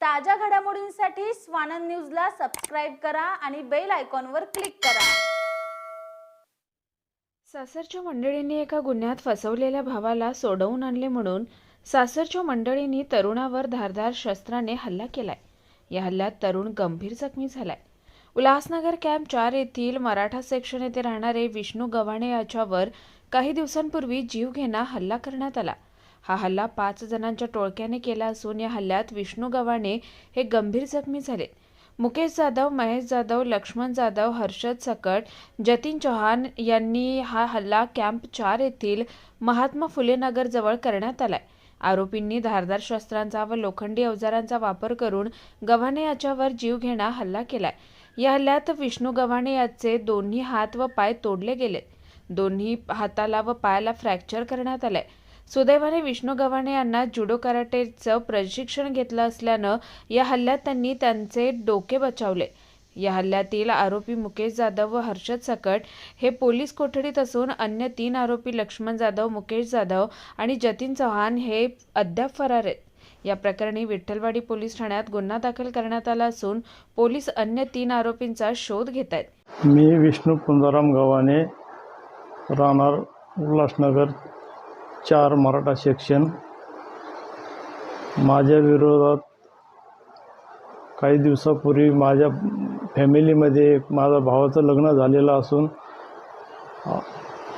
ताज्या घडामोडींसाठी स्वानंद न्यूजला सबस्क्राईब करा आणि बेल आयकॉनवर क्लिक करा. सासरच्या मंडळींनी एका गुन्ह्यात फसवलेल्या भावाला सोडवून आणले म्हणून सासरच्या मंडळींनी तरुणावर धारदार शस्त्राने हल्ला केलाय. या हल्ल्यात तरुण गंभीर जखमी झालाय. उल्हासनगर कॅम्प चार येथील मराठा सेक्शन येथे राहणारे विष्णू गव्हाणे याच्यावर काही दिवसांपूर्वी जीवघेणा हल्ला करण्यात आला. हा हल्ला पाच जणांच्या टोळक्याने केला असून या हल्ल्यात विष्णू गव्हाणे हे गंभीर जखमी झाले. मुकेश जाधव महेश जाधव लक्ष्मण जाधव हर्षद सकट जतीन चौहान यांनी हा हल्ला कॅम्प चार येथील महात्मा फुले नगर जवळ करण्यात आलाय. आरोपींनी धारदार शस्त्रांचा व लोखंडी अवजारांचा वापर करून गव्हाणे याच्यावर जीवघेणा हल्ला केलाय. या हल्ल्यात विष्णू गव्हाणे याचे दोन्ही हात व पाय तोडले गेले दोन्ही हाताला व पायाला फ्रॅक्चर करण्यात आलंय. सुदैवाने विष्णू गव्हाणे यांना जुडो कराटेचं प्रशिक्षण घेतलं असल्यानं या हल्ल्यात त्यांनी त्यांचे डोके बचावले. या हल्ल्यातील आरोपी मुकेश जाधव व हर्षद सकट हे पोलीस कोठडीत असून अन्य तीन आरोपी लक्ष्मण जाधव मुकेश जाधव आणि जतीन चव्हाण हे अद्याप फरार आहेत. या प्रकरणी विठ्ठलवाडी पोलीस ठाण्यात गुन्हा दाखल करण्यात आला असून पोलीस अन्य तीन आरोपींचा शोध घेत आहेत. मी विष्णू पुंजाराम गव्हाणे राहणार उल्हासनगर चार मराठा सेक्शन. माझ्या विरोधात काही दिवसापूर्वी माझ्या फॅमिलीमध्ये एक माझ्या भावाचं लग्न झालेलं असून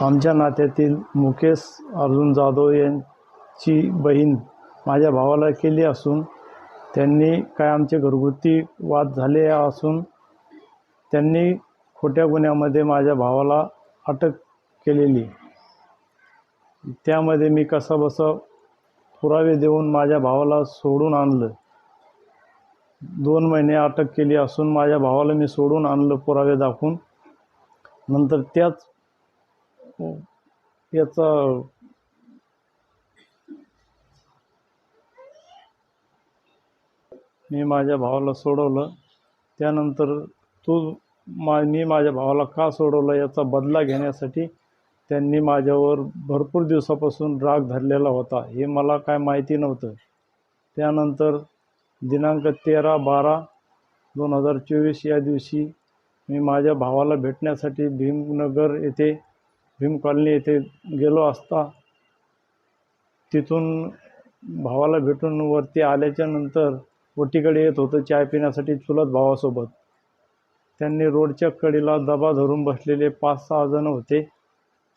आमच्या नात्यातील मुकेश अर्जुन जाधव यांची बहीण माझ्या भावाला केली असून त्यांनी काय आमचे घरगुती वाद झाले असून त्यांनी खोट्या गुन्ह्यामध्ये माझ्या भावाला अटक केलेली. त्यामध्ये मी कसा बसा पुरावे देऊन माझ्या भावाला सोडून आणलं. दोन महिने अटक केली असून माझ्या भावाला मी सोडून आणलं पुरावे दाखवून. नंतर त्याच याचा मी माझ्या भावाला सोडवलं. त्यानंतर तू मा मी माझ्या भावाला का सोडवलं याचा बदला घेण्यासाठी त्यांनी माझ्यावर भरपूर दिवसापासून राग धरलेला होता. हे मला काय माहिती नव्हतं. त्यानंतर दिनांक तेरा बारा दोन हजार चोवीस या दिवशी मी माझ्या भावाला भेटण्यासाठी भीमनगर येथे भीम कॉलनी येथे गेलो असता तिथून भावाला भेटून वरती आल्याच्यानंतर ओटीकडे येत होतं चाय पिण्यासाठी चुलत भावासोबत. त्यांनी रोडच्या कडीला दबा धरून बसलेले पाच सहा जण होते.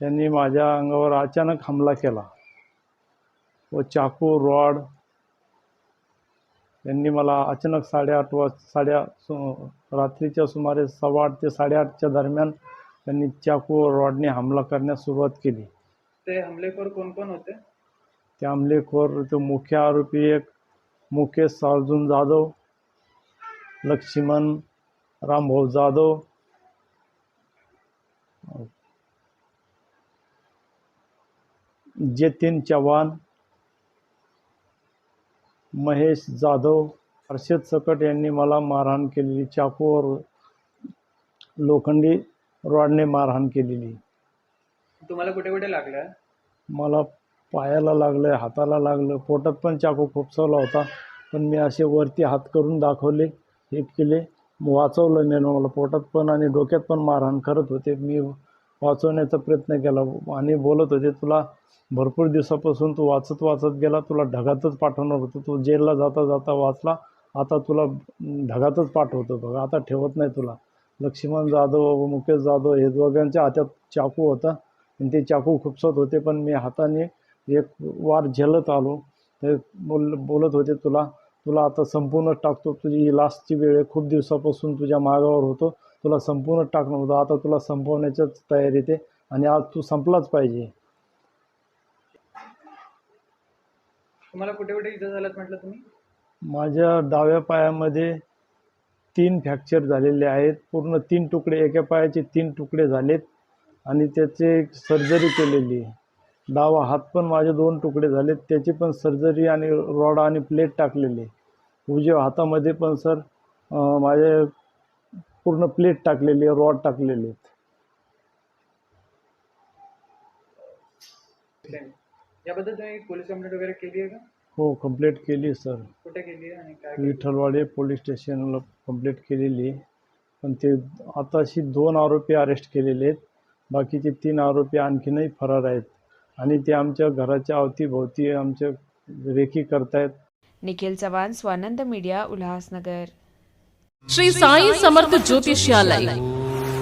त्यांनी माझ्या अंगावर अचानक हमला केला. व चाकू रॉड त्यांनी मला अचानक साडेआठ वाज साड्या सु रात्रीच्या सुमारे सव्वा आठ ते साडेआठच्या दरम्यान त्यांनी चाकू रॉडने हमला करण्यास सुरुवात केली. ते हमलेखोर कोण कोण होते? त्या हमलेखोर तो मुख्य आरोपी एक मुकेश अर्जुन जाधव लक्ष्मण रामभाऊ जाधव जतीन चव्हाण महेश जाधव हर्षद सकट यांनी मला मारहाण केलेली चाकूवर लोखंडी रॉडने मारहाण केलेली. तुम्हाला कुठे कुठे लागलं? मला पायाला लागलं हाताला लागलं पोटात पण चाकू खुपसवला होता पण मी असे वरती हात करून दाखवले हे केले. वाचवलं मी मला पोटात पण आणि डोक्यात पण मारहाण करत होते. मी वाचवण्याचा प्रयत्न केला आणि बोलत होते तुला भरपूर दिवसापासून तू वाचत वाचत गेला तुला ढगातच पाठवणार होतं. तू जेलला जाता जाता वाचला आता तुला ढगातच पाठवतो बघा आता ठेवत नाही तुला. लक्ष्मण जाधव व मुकेश जाधव हे दोघांच्या हातात चाकू होता आणि ते चाकू खुपसत होते पण मी हाताने एक वार झेलत आलो. ते बोल बोलत होते तुला तुला आता संपूर्ण टाकतो. तुझी ही लास्टची वेळ आहे. खूप दिवसापासून तुझ्या मागावर होतो. तुला संपूर्ण टाकणं होतं आता तुला संपवण्याच्याच तयारीत आहे आणि आज तू संपलाच पाहिजे. तुम्हाला कुठे कुठे इजा झाल्यात म्हटलं तुम्ही? माझ्या डाव्या पायामध्ये तीन फ्रॅक्चर झालेले आहेत. पूर्ण तीन तुकडे एका पायाचे तीन तुकडे झालेत आणि त्याचे सर्जरी केलेली आहे. डावा हात पण माझे दोन तुकडे झालेत. त्याची पण सर्जरी आणि रॉड आणि प्लेट टाकलेली उजव्या हातामध्ये पण सर माझे पूर्ण प्लेट टाकलेली आहे रॉड टाकलेले आहेत. याबद्दल तुम्ही पोलीस कंप्लेंट वगैरे केली आहे का? हो कंप्लेंट केली सर. कुठे केली आणि काय केली? विठ्ठलवाडी पोलीस स्टेशनला कंप्लेंट केलेली आहे. पण ते आताशी दोन आरोपी अरेस्ट केलेले आहेत. बाकीचे तीन आरोपी आणखीनही फरार आहेत. आणि ते आमच्या घराच्या अवतीभोवती आमच्या रेकी करतायत. Nikhil Chavan Swanand media Ulhasnagar. Shri Sai Samarth Jyotishyalaya